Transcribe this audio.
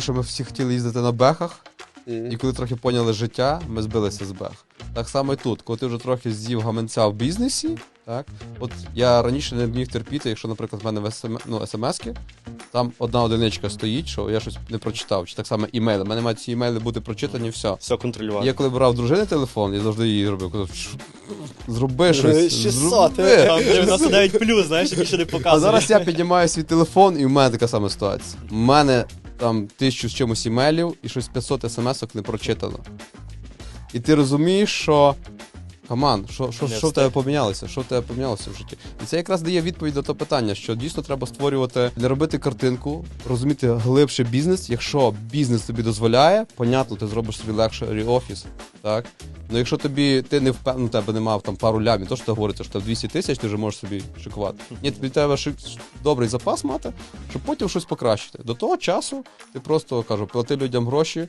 що ми всі хотіли їздити на бехах, і коли трохи поняли життя, ми збилися з бех. Так само і тут, коли ти вже трохи з'їв гаманця в бізнесі, так от я раніше не міг терпіти, якщо, наприклад, в мене в СМ, ну, смс-ки, там одна одиничка стоїть, що я щось не прочитав, чи так само імейли. У мене мають ці імейли бути прочитані, все. Все контролювати. Я коли брав дружини телефон, я завжди її робив. Казав, «Що? зроби щось. 600, зроби». там 99 плюс, знаєш, більше не показує. А зараз я піднімаю свій телефон, і в мене така сама ситуація. У мене там тисячу з чимось імейлів і щось 500 смс-ок не прочитано. І ти розумієш, що. Каман, що, що, що в тебе помінялося? Що в тебе помінялося в житті? І це якраз дає відповідь на те питання, що дійсно треба створювати, не робити картинку, розуміти глибше бізнес. Якщо бізнес тобі дозволяє, понятно, ти зробиш собі легше офіс. Так? Ну якщо тобі ти не впевнений, тебе тебе немає там пару лямів, то що ти говориться, що тебе 200 тисяч ти вже можеш собі шикувати. Ні, тобі треба шик- добрий запас мати, щоб потім щось покращити. До того часу ти просто кажу, плати людям гроші,